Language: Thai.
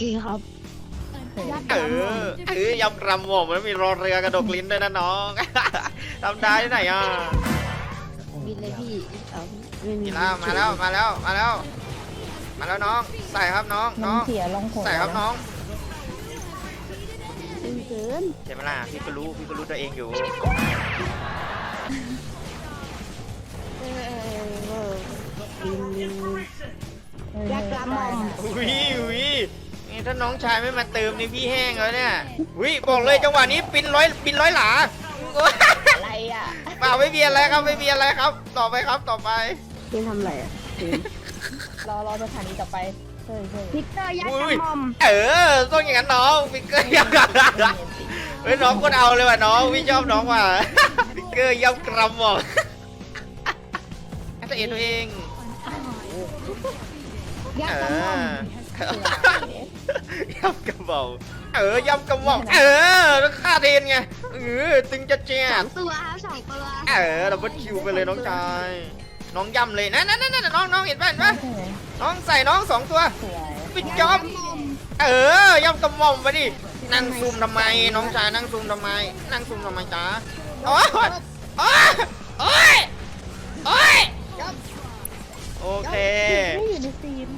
จริงครับ เออเออยำกระหม่อมแล้วมีรอเรือกระดกลิ้นด้วยนะน้อง ทำได้ที่ไหนอะบินเลยพี่เอาไม่มีนี่แล้วมาแล้วมาแล้วมาแล้ว มาแล้วน้อง ใส่ครับน้องน้น้อองงเสียลองผลใส่ครับน้องตึงเกินใช่ไหมล่ะพี่ก็รู้พี่ก็รู้ตัวเองอยู่เออเออบินบินเออยักษ์กระหม่อม อุ้ยอุ้ยนี่ ถ้าน้องชายไม่มาเติมนี่พี่แห้งแล้วเนี่ยอุ้ยบอกเลยจังหวะนี้ปินร้อยปินร้อยหลาอะไรอะเปล่าไม่มีอะไรครับไม่มีอะไรครับ ต่อไปครับต่อไปบินทำอะไรอะบินรอรอสถานีต่อไปเฮ้ยเฮ้ยพิกเตอร์ยักษ์อุ้กยระหม่อมเออต้องอย่างนั้นน้องฟิกเกอร์ย่ำกระเฮ้ยน้องคนเอาเลยว่ะน้องพี่ชอบน้องว่ะฟิกเกอร์ย่ำกระหม่อมตัวเองตัวเองยักเอษ์กระหม่อมอ ยำกระบอกเออยำกระบอกเออแล้วฆ่าเทนไงเออตึงจะเจียสอดงตัวครับสองตัวเออดับเบิลคิวไปเลยน้องชายน้องย่ำเลยนั่นนั่นนั่นน้องน้องเห็นป่ะเห็นป่ะใช่ไหมน้องใส่น้องสองตัวสวยปิดจอมเออย่ำกระหม่อมไปดินั่งซูมทำไมน้องชายนั่งซูมทำไม นั่งซูมทำไมจ๊ะโอ้ยโอ้ยโอ้ยโอ้ยโอเคไม่อยู่ในซีม